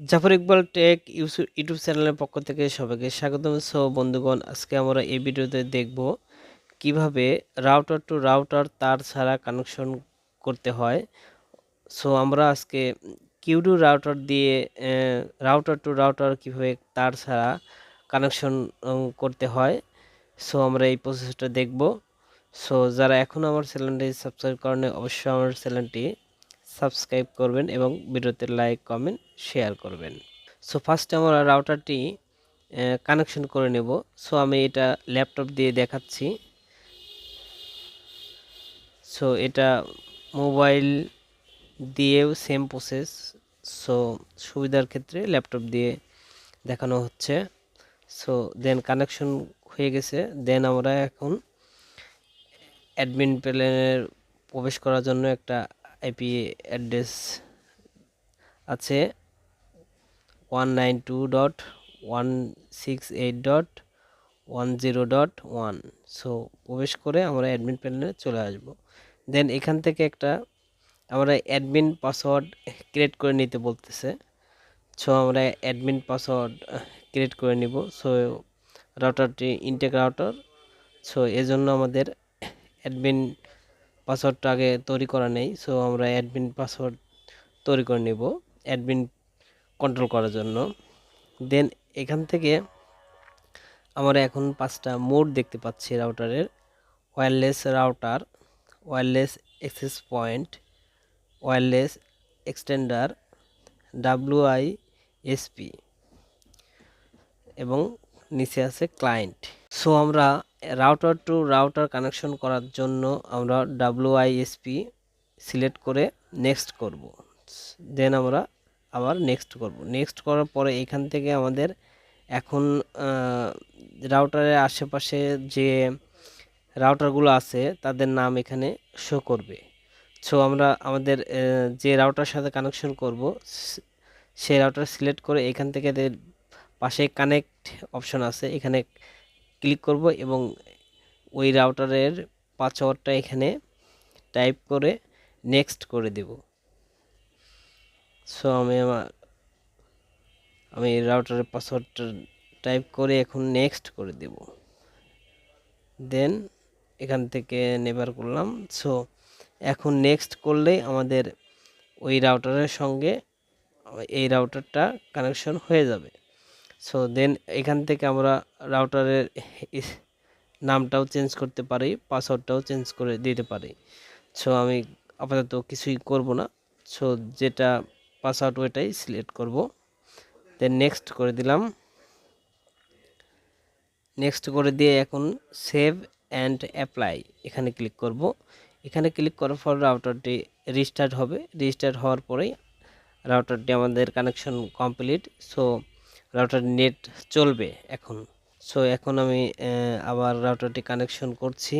Zafar Iqbal take YouTube চ্যানেলের পক্ষ থেকে সবাইকে স্বাগতম। সো বন্ধুগণ, আজকে আমরা এই ভিডিওতে দেখব কীভাবে রাউটার টু রাউটার তার ছাড়া কানেকশন করতে হয়। সো আমরা আজকে কিউডু রাউটার দিয়ে রাউটার টু রাউটার কীভাবে তার ছাড়া কানেকশন করতে হয়। সো আমরা এই প্রসেসটা দেখব। সো যারা এখন আমার চ্যানেলটি সাবস্ক্রাইব করেনি অবশ্যই আমার চ্যানেলটি সাবস্ক্রাইব করবেন এবং ভিডিওতে লাইক, কমেন্ট, শেয়ার করবেন। সো ফার্স্টে আমরা রাউটারটি কানেকশন করে নেব। সো আমি এটা ল্যাপটপ দিয়ে দেখাচ্ছি। সো এটা মোবাইল দিয়েও সেম প্রসেস সো সুবিধার ক্ষেত্রে ল্যাপটপ দিয়ে দেখানো হচ্ছে। সো দেন কানেকশন হয়ে গেছে। দেন আমরা এখন অ্যাডমিন প্লেনের প্রবেশ করার জন্য একটা আইপি অ্যাড্রেস আছে one nine two dot one six eight dot one zero dot one so প্রবেশ করে আমরা অ্যাডমিন প্যানেলে চলে আসব। দেন এখান থেকে একটা আমরা অ্যাডমিন পাসওয়ার্ড ক্রিয়েট করে নিতে বলতেছে। সো আমরা অ্যাডমিন পাসওয়ার্ড ক্রিয়েট করে নিব। সো রাউটারটি ইনটেক রাউটার সো এজন্য আমাদের অ্যাডমিন পাসওয়ার্ডটা আগে তৈরি করা নেই সো আমরা অ্যাডমিন পাসওয়ার্ড তৈরি করে নেব অ্যাডমিন কন্ট্রোল করার জন্য। দেন এখান থেকে আমরা এখন পাঁচটা মোড দেখতে পাচ্ছি রাউটারের wireless router wireless access point wireless extender W I S P এবং নিচে আছে ক্লায়েন্ট সো আমরা রাউটার টু রাউটার কানেকশন করার জন্য আমরা ডাব্লুআইএসপি সিলেক্ট করে নেক্সট করব। দেন আমরা আবার নেক্সট করব। নেক্সট করার পরে এখান থেকে আমাদের এখন রাউটারের আশেপাশে যে রাউটারগুলো আছে, তাদের নাম এখানে শো করবে। সো আমরা আমাদের যে রাউটার সাথে কানেকশন করব সেই রাউটার সিলেক্ট করে এখান থেকে পাশে কানেক্ট অপশন আছে। এখানে ক্লিক করব এবং ওই রাউটারের পাসওয়ার্ডটা এখানে টাইপ করে নেক্সট করে দেব। সো আমি আমার, আমি রাউটারের পাসওয়ার্ডটা টাইপ করে এখন নেক্সট করে দেব। দেন এখান থেকে নেবার করলাম। সো এখন নেক্সট করলেই আমাদের ওই রাউটারের সঙ্গে এই রাউটারটা কানেকশন হয়ে যাবে। সো দেন এখান থেকে আমরা রাউটারের নামটাও চেঞ্জ করতে পারি পাসওয়ার্ডটাও চেঞ্জ করে দিতে পারি। সো আমি আপাতত কিছুই করব না। সো যেটা পাসওয়ার্ড ওইটাই সিলেক্ট করব। দেন নেক্সট করে দিলাম। নেক্সট করে দিয়ে এখন সেভ অ্যান্ড অ্যাপ্লাই এখানে ক্লিক করব। এখানে ক্লিক করার পর রাউটারটি রিস্টার্ট হবে। রিস্টার্ট হওয়ার পরেই রাউটারটি আমাদের connection complete so router net চলবে এখন। সো এখন আমি আবার রাউটারটি কানেকশন করছি।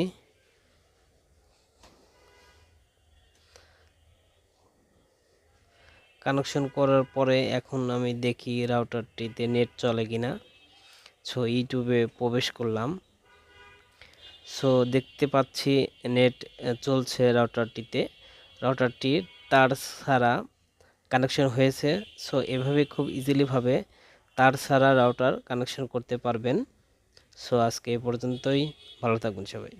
কানেকশন করার পরে এখন আমি দেখি রাউটারটিতে নেট চলে কিনা। সো ইউটিউবে প্রবেশ করলাম। সো দেখতে পাচ্ছি নেট চলছে রাউটারটিতে রাউটারটি তার ছাড়া কানেকশন হয়েছে। সো এভাবে খুব ইজিলিভাবে তার ছাড়া রাউটার কানেকশন করতে পারবেন। সো আজকে এ পর্যন্তই। ভালো থাকবেন সবাই।